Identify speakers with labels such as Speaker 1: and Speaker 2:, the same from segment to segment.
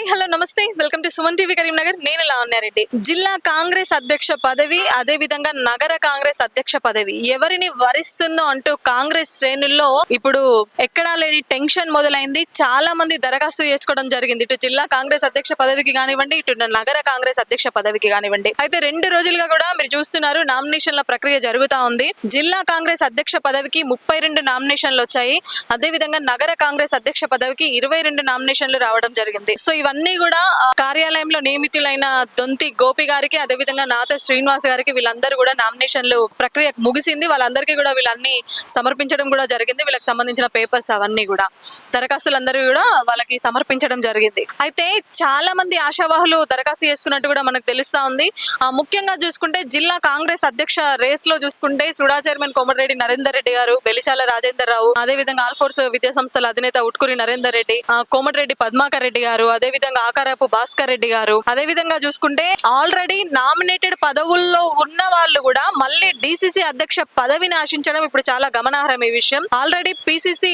Speaker 1: Hi hello నమస్తే. Welcome to Suman TV Karimnagar. నేను లావణ్యారెడ్డి జిల్లా కాంగ్రెస్ అధ్యక్ష పదవి అదే విధంగా నగర కాంగ్రెస్ అధ్యక్ష పదవి. ఎవరిని వరిస్తుందో అంటూ కాంగ్రెస్ శ్రేణుల్లో ఇప్పుడు ఎక్కడా లేని టెన్షన్ మొదలైంది. చాలా మంది దరఖాస్తు చేసుకోవడం జరిగింది. ఇటు జిల్లా కాంగ్రెస్ అధ్యక్ష పదవికి కానివ్వండి ఇటు నగర కాంగ్రెస్ అధ్యక్ష పదవికి కానివ్వండి. అయితే రెండు రోజులుగా కూడా మీరు చూస్తున్నారు నామినేషన్ల ప్రక్రియ జరుగుతా ఉంది. జిల్లా కాంగ్రెస్ అధ్యక్ష పదవికి ముప్పై రెండు నామినేషన్లు వచ్చాయి. అదే విధంగా నగర కాంగ్రెస్ అధ్యక్ష పదవికి ఇరవై రెండు నామినేషన్లు రావడం జరిగింది. సో ఇవన్నీ కూడా కార్యాలయంలో నియమితులైన దొంతి గోపి గారికి అదే విధంగా నాత శ్రీనివాస్ గారికి వీళ్ళందరూ కూడా నామినేషన్లు ప్రక్రియ ముగిసింది. వాళ్ళందరికీ కూడా వీళ్ళన్ని సమర్పించడం కూడా జరిగింది. వీళ్ళకి సంబంధించిన పేపర్స్ అవన్నీ కూడా. దరఖాస్తులందరూ కూడా వాళ్ళకి సమర్పించడం జరిగింది. అయితే చాలా మంది ఆశావాహులు దరఖాస్తు చేసుకున్నట్టు కూడా మనకు తెలుస్తా ఉంది. ఆ, ముఖ్యంగా చూసుకుంటే జిల్లా కాంగ్రెస్ అధ్యక్ష రేస్లో చూసుకుంటే సుడా చైర్మన్ కోమటిరెడ్డి నరేందర్ రెడ్డి గారు బెలిచాల రాజేందర్ రావు అదే విధంగా ఆల్ఫోర్స్ విద్యా సంస్థల అధినేత ఉట్కూరి నరేందర్ రెడ్డి కోమటిరెడ్డి పద్మాకర్ రెడ్డి గారు అదే విధంగా ఆకారపు భాస్కర్ రెడ్డి గారు. అదే విధంగా చూసుకుంటే ఆల్రెడీ నామినేటెడ్ పదవుల్లో ఉన్న వాళ్ళు కూడా మళ్ళీ డిసిసి అధ్యక్ష పదవిని ఆశించడం ఇప్పుడు చాలా గమనార్హం ఈ విషయం. ఆల్రెడీ పిసిసి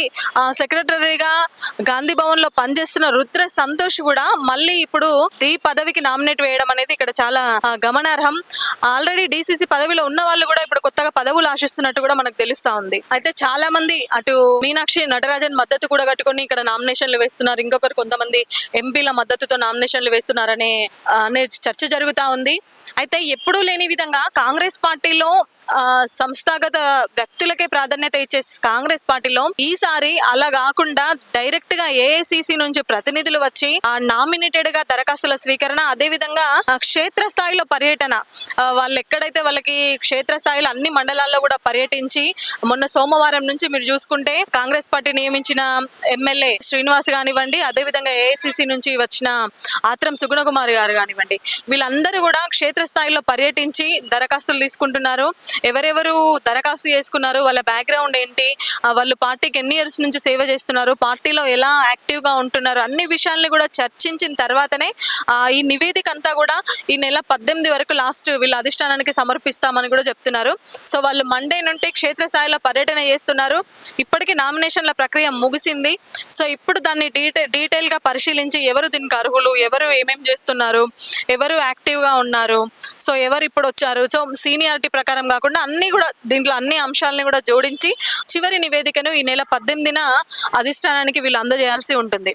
Speaker 1: సెక్రటరీగా గాంధీ భవన్లో పనిచేస్తున్న రుద్ర సంతోష్ కూడా మళ్ళీ ఇప్పుడు ఈ పదవికి నామినేట్ వేయడం అనేది ఇక్కడ చాలా గమనార్హం. ఆల్రెడీ డిసిసి పదవిలో ఉన్న వాళ్ళు కూడా ఇప్పుడు కొత్తగా పదవులు ఆశిస్తున్నట్టు కూడా మనకు తెలుస్తా ఉంది. అయితే చాలా మంది అటు మీనాక్షి నటరాజన్ మద్దతు కూడా కట్టుకొని ఇక్కడ నామినేషన్లు వేస్తున్నారు. ఇంకొకరు కొంతమంది ఎంపీల మద్దతుతో నామినేషన్లు వేస్తున్నారనే అనే చర్చ జరుగుతా ఉంది. అయితే ఎప్పుడూ లేని విధంగా కాంగ్రెస్ పార్టీలో సంస్థాగత వ్యక్తులకే ప్రాధాన్యత ఇచ్చే కాంగ్రెస్ పార్టీలో ఈసారి అలా కాకుండా డైరెక్ట్గా ఏఐసిసి నుంచి ప్రతినిధులు వచ్చి ఆ నామినేటెడ్గా దరఖాస్తుల స్వీకరణ అదే విధంగా ఆ, క్షేత్ర స్థాయిలో పర్యటన వాళ్ళు ఎక్కడైతే వాళ్ళకి క్షేత్ర స్థాయిలో అన్ని మండలాల్లో కూడా పర్యటించి మొన్న సోమవారం నుంచి మీరు చూసుకుంటే కాంగ్రెస్ పార్టీ నియమించిన ఎమ్మెల్యే శ్రీనివాస్ కానివ్వండి అదే విధంగా ఏఐసిసి నుంచి వచ్చిన ఆత్రం సుగుణకుమారి గారు కానివ్వండి వీళ్ళందరూ కూడా క్షేత్ర స్థాయిలో పర్యటించి దరఖాస్తులు తీసుకుంటున్నారు. ఎవరెవరు దరఖాస్తు చేసుకున్నారు వాళ్ళ బ్యాక్గ్రౌండ్ ఏంటి వాళ్ళు పార్టీకి ఎన్ని ఇయర్స్ నుంచి సేవ చేస్తున్నారు పార్టీలో ఎలా యాక్టివ్గా ఉంటున్నారు అన్ని విషయాల్ని కూడా చర్చించిన తర్వాతనే ఈ నివేదిక అంతా కూడా ఈ నెల పద్దెనిమిది వరకు లాస్ట్ వీళ్ళ అధిష్టానానికి సమర్పిస్తామని కూడా చెప్తున్నారు. సో వాళ్ళు మండే నుండి క్షేత్రస్థాయిలో పర్యటన చేస్తున్నారు. ఇప్పటికీ నామినేషన్ల ప్రక్రియ ముగిసింది. సో ఇప్పుడు దాన్ని డీటెయి డీటెయిల్గా పరిశీలించి ఎవరు దీనికి అర్హులు ఎవరు ఏమేం చేస్తున్నారు ఎవరు యాక్టివ్గా ఉన్నారు సో ఎవరు ఇప్పుడు వచ్చారు సో సీనియారిటీ ప్రకారం కాకుండా అన్ని కూడా దీంట్లో అన్ని అంశాలని కూడా జోడించి చివరి నివేదికను ఈ నెల పద్దెనిమిదిన అధిష్టానానికి వీళ్ళు అందజేయాల్సి ఉంటుంది.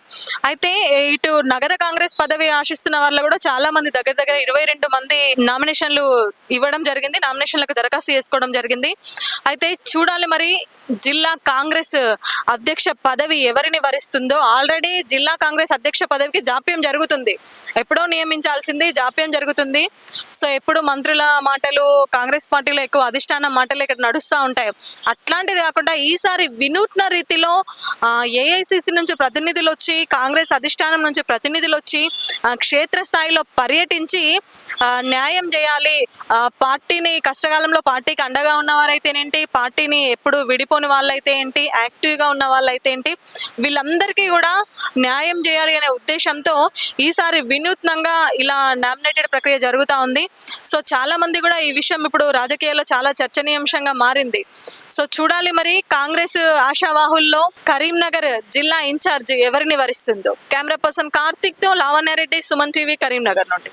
Speaker 1: అయితే ఇటు నగర కాంగ్రెస్ పదవి ఆశిస్తున్న వాళ్ళు కూడా చాలా మంది దగ్గర దగ్గర ఇరవై రెండు మంది నామినేషన్లు ఇవ్వడం జరిగింది. నామినేషన్లకు దరఖాస్తు చేసుకోవడం జరిగింది. అయితే చూడాలి మరి జిల్లా కాంగ్రెస్ అధ్యక్ష పదవి ఎవరిని వరిస్తుందో ఆల్రెడీ జిల్లా కాంగ్రెస్ అధ్యక్ష పదవికి జాప్యం జరుగుతుంది. ఎప్పుడో నియమించాల్సింది జాప్యం జరుగుతుంది. సో ఎప్పుడు మంత్రుల మాటలు కాంగ్రెస్ పార్టీలో ఎక్కువ అధిష్టానం మాటలు ఇక్కడ నడుస్తూ ఉంటాయి. అట్లాంటిది కాకుండా ఈసారి వినూత్న రీతిలో ఏఐసిసి నుంచి ప్రతినిధులు వచ్చి కాంగ్రెస్ అధిష్టానం నుంచి ప్రతినిధులు వచ్చి ఆ, క్షేత్రస్థాయిలో పర్యటించి న్యాయం చేయాలి. పార్టీని కష్టకాలంలో పార్టీకి అండగా ఉన్నవారైతేనేంటి? పార్టీని ఎప్పుడు విడిపో విడిపోని వాళ్ళైతే ఏంటి? యాక్టివ్గా ఉన్న వాళ్ళైతే ఏంటి? వీళ్ళందరికీ కూడా న్యాయం చేయాలి అనే ఉద్దేశంతో ఈసారి వినూత్నంగా ఇలా నామినేటెడ్ ప్రక్రియ జరుగుతూ ఉంది. సో చాలా మంది కూడా ఈ విషయం ఇప్పుడు రాజకీయాల్లో చాలా చర్చనీయాంశంగా మారింది. సో చూడాలి మరి కాంగ్రెస్ ఆశావాహుల్లో కరీంనగర్ జిల్లా ఇన్ఛార్జ్ ఎవరిని వరిస్తుందో? కెమెరా పర్సన్ కార్తిక్తో లావణ్యారెడ్డి సుమన్ టీవీ కరీంనగర్ నుండి.